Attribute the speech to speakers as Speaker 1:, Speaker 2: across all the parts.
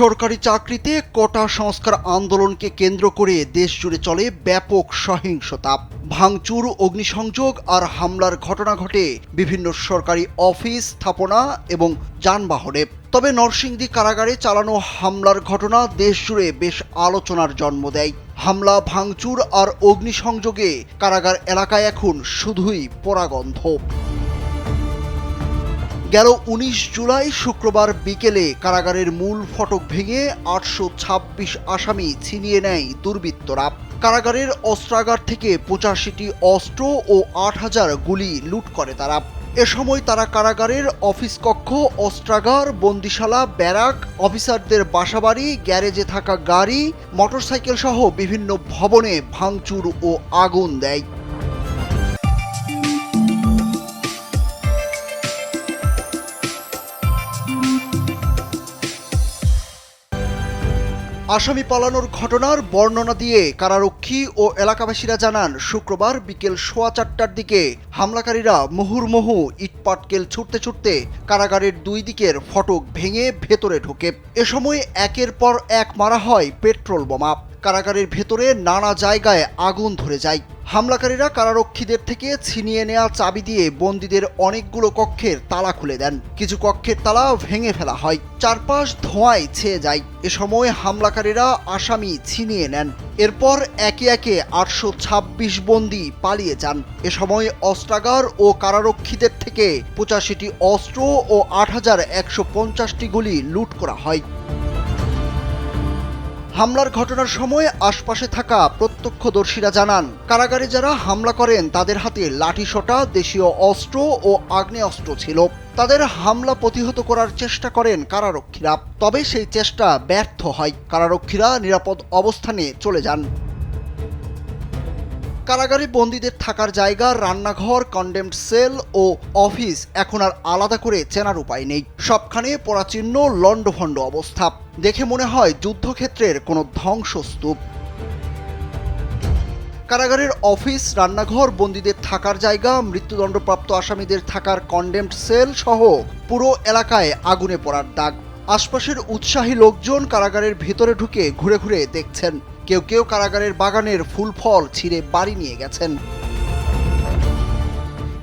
Speaker 1: সরকারি চাকরিতে কোটা সংস্কার আন্দোলনকে কেন্দ্র করে দেশ জুড়ে চলে ব্যাপক সহিংসতা। ভাঙচুর, অগ্নিসংযোগ আর হামলার ঘটনা ঘটে বিভিন্ন সরকারি অফিস, স্থাপনা এবং যানবাহনে। তবে নরসিংদী কারাগারে চালানো হামলার ঘটনা দেশ জুড়ে বেশ আলোচনার জন্ম দেয়। হামলা, ভাঙচুর আর অগ্নিসংযোগে কারাগার এলাকায় এখন শুধুই পোড়াগন্ধ গেল উনিশ জুলাই শুক্রবার বিকেলে। কারাগারের মূল ফটক ভেঙে আটশো ছাব্বিশ আসামি ছিনিয়ে নেয় দুর্বৃত্তরা। কারাগারের অস্ত্রাগার থেকে পঁচাশিটি অস্ত্র ও আট হাজার গুলি লুট করে তারা। এ সময় তারা কারাগারের অফিস কক্ষ, অস্ত্রাগার, বন্দিশালা, ব্যারাক, অফিসারদের বাসাবাড়ি, গ্যারেজে থাকা গাড়ি, মোটরসাইকেল সহ বিভিন্ন ভবনে ভাঙচুর ও আগুন দেয়। আসামি পালানোর ঘটনার বর্ণনা দিয়ে কারারক্ষী ও এলাকাবাসীরা জানান, শুক্রবার বিকেল সোয়া চারটার দিকে হামলাকারীরা মুহুর্মুহু ইটপাটকেল ছুটতে ছুটতে কারাগারের দুই দিকের ফটক ভেঙে ভেতরে ঢোকে। এ সময় একের পর এক মারা হয় পেট্রোল বোমা। কারাগারের ভেতরে নানা জায়গায় আগুন ধরে যায়। হামলাকারীরা কারারক্ষীদের থেকে ছিনিয়ে নেওয়া চাবি দিয়ে বন্দীদের অনেকগুলো কক্ষের তালা খুলে দেন। কিছু কক্ষের তালা ভেঙে ফেলা হয়। চারপাশ ধোঁয়ায় ছেয়ে যায়। এ সময় হামলাকারীরা আসামি ছিনিয়ে নেন। এরপর একে একে আটশো ছাব্বিশ বন্দি পালিয়ে যান। এ সময় অস্ত্রাগার ও কারারক্ষীদের থেকে পঁচাশিটি অস্ত্র ও আট হাজার একশো পঞ্চাশটি গুলি লুট করা হয়। হামলার ঘটনার সময় আশপাশে থাকা প্রত্যক্ষদর্শীরা জানান, কারাগারে যারা হামলা করেন তাদের হাতে লাঠিসোঁটা, দেশীয় অস্ত্র ও আগ্নেয়াস্ত্র ছিল। তাদের হামলা প্রতিহত করার চেষ্টা করেন কারারক্ষীরা। তবে সেই চেষ্টা ব্যর্থ হয়। কারারক্ষীরা নিরাপদ অবস্থানে চলে যান। কারাগারে বন্দীদের থাকার জায়গা, রান্নাঘর কন্ডেমড সেল ও অফিস এখন আর আলাদা করে চেনার উপায় নেই। সবখানে পরাচিহ্ন লণ্ডভণ্ড অবস্থা। দেখে মনে হয় যুদ্ধক্ষেত্রের কোনো ধ্বংসস্তূপ। কারাগারের অফিস রান্নাঘর, বন্দীদের থাকার জায়গা, মৃত্যুদণ্ডপ্রাপ্ত আসামিদের থাকার কন্ডেমড সেল সহ পুরো এলাকায় আগুনে পড়ার দাগ। আশপাশের উৎসাহী লোকজন কারাগারের ভেতরে ঢুকে ঘুরে ঘুরে দেখছেন। কেউ কেউ কারাগারের বাগানের ফুল, ফল ছিঁড়ে বাড়ি নিয়ে গেছেন।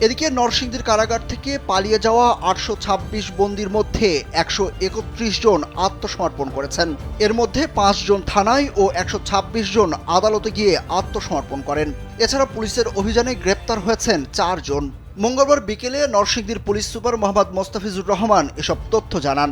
Speaker 1: এদিকে নরসিংদীর কারাগার থেকে পালিয়ে যাওয়া আটশো ছাব্বিশ বন্দির মধ্যে একশো একত্রিশ জন আত্মসমর্পণ করেছেন। এর মধ্যে পাঁচ জন থানায় ও একশো ছাব্বিশ জন আদালতে গিয়ে আত্মসমর্পণ করেন। এছাড়া পুলিশের অভিযানে গ্রেপ্তার হয়েছেন চারজন মঙ্গলবার বিকেলে নরসিংদীর পুলিশ সুপার মোহাম্মদ মোস্তাফিজুর রহমান এসব তথ্য জানান।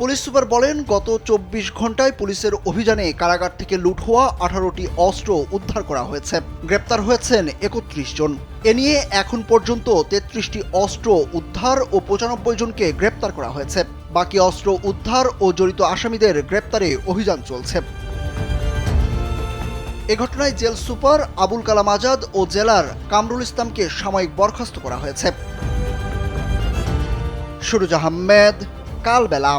Speaker 1: পুলিশ সুপার বলেন, গত চব্বিশ ঘন্টায় পুলিশের অভিযানে কারাগার থেকে লুট হওয়া আঠারোটি অস্ত্র উদ্ধার করা হয়েছে। গ্রেপ্তার হয়েছেন একত্রিশ জন। এ নিয়ে এখন পর্যন্ত তেত্রিশটি অস্ত্র উদ্ধার ও পঁচানব্বই জনকে গ্রেপ্তার করা হয়েছে। বাকি অস্ত্র উদ্ধার ও জড়িত আসামিদের গ্রেপ্তারে অভিযান চলছে। এ ঘটনায় জেল সুপার আবুল কালাম আজাদ ও জেলার কামরুল ইসলামকে সাময়িক বরখাস্ত করা হয়েছে। সুরুজ আহমেদ, কালবেলা।